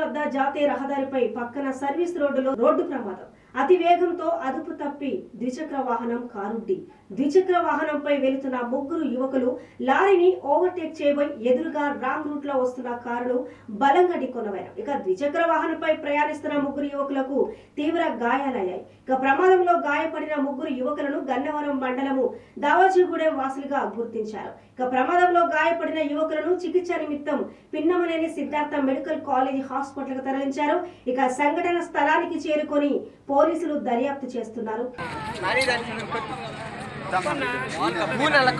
వద్ద జాతీయ రహదారిపై పక్కన సర్వీస్ రోడ్డులో రోడ్డు ప్రమాదం. అతి వేగంతో అదుపు తప్పి ద్విచక్ర వాహనం కారుడ్డి ద్విచక్ర వాహనంపై వెళుతున్న ముగ్గురు యువకులు లారీని ఓవర్టేక్ చేయబోయి ఎదురుగా రాంగ్ రూట్లో వస్తున్న కారును బలంగా ఢీకొనవైన ఇక ద్విచక్ర వాహనంపై ప్రయాణిస్తున్న ముగ్గురు యువకులకు తీవ్ర గాయాలయ్యాయి. ఇక ప్రమాదంలో గాయపడిన ముగ్గురు యువకులను గన్నవరం మండలము దావాజీగూడెం వాసులుగా గుర్తించారు. ఇక ప్రమాదంలో గాయపడిన యువకులను చికిత్స నిమిత్తం పిన్నమనేని సిద్ధార్థ మెడికల్ కాలేజీ హాస్పిటల్కు తరలించారు. ఇక సంఘటన స్థలానికి చేరుకొని పోలీసులు దర్యాప్తు చేస్తున్నారు. మూడు నెలల